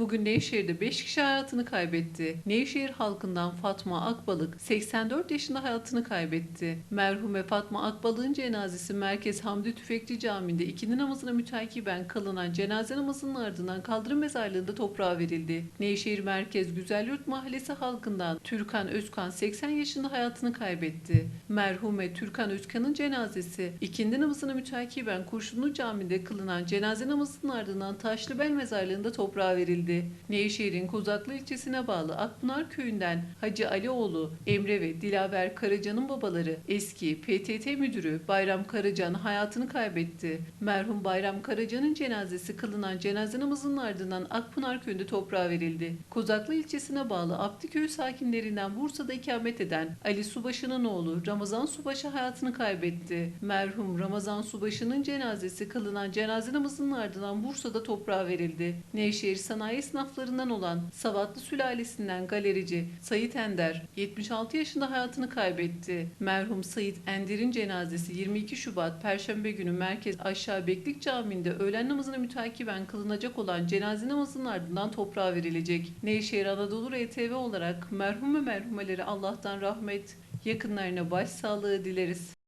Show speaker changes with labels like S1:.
S1: Bugün Nevşehir'de 5 kişi hayatını kaybetti. Nevşehir halkından Fatma Akbalık 84 yaşında hayatını kaybetti. Merhume Fatma Akbalık'ın cenazesi Merkez Hamdi Tüfekçi Camii'nde ikindi namazına mütakiben kılınan cenaze namazının ardından kaldırım mezarlığında toprağa verildi. Nevşehir Merkez Güzelyurt Mahallesi halkından Türkan Özkan 80 yaşında hayatını kaybetti. Merhume Türkan Özkan'ın cenazesi ikindi namazına mütakiben Kurşunlu Camii'nde kılınan cenaze namazının ardından Taşlıbel mezarlığında toprağa verildi. Nevşehir'in Kozaklı ilçesine bağlı Akpınar köyünden Hacı Alioğlu, Emre ve Dilaver Karaca'nın babaları eski PTT müdürü Bayram Karacan hayatını kaybetti. Merhum Bayram Karaca'nın cenazesi kılınan cenaze namazının ardından Akpınar köyünde toprağa verildi. Kozaklı ilçesine bağlı Abdiköy sakinlerinden Bursa'da ikamet eden Ali Subaşı'nın oğlu Ramazan Subaşı hayatını kaybetti. Merhum Ramazan Subaşı'nın cenazesi kılınan cenaze namazının ardından Bursa'da toprağa verildi. Nevşehir sanayi esnaflarından olan Savatlı sülalesinden galerici Sayit Ender 76 yaşında hayatını kaybetti. Merhum Sayit Ender'in cenazesi 22 Şubat Perşembe günü Merkez Aşağı Beklik Camii'nde öğlen namazına mütakiben kılınacak olan cenaze namazının ardından toprağa verilecek. Nevşehir Anadolu RTV olarak merhum ve merhumeleri Allah'tan rahmet, yakınlarına başsağlığı dileriz.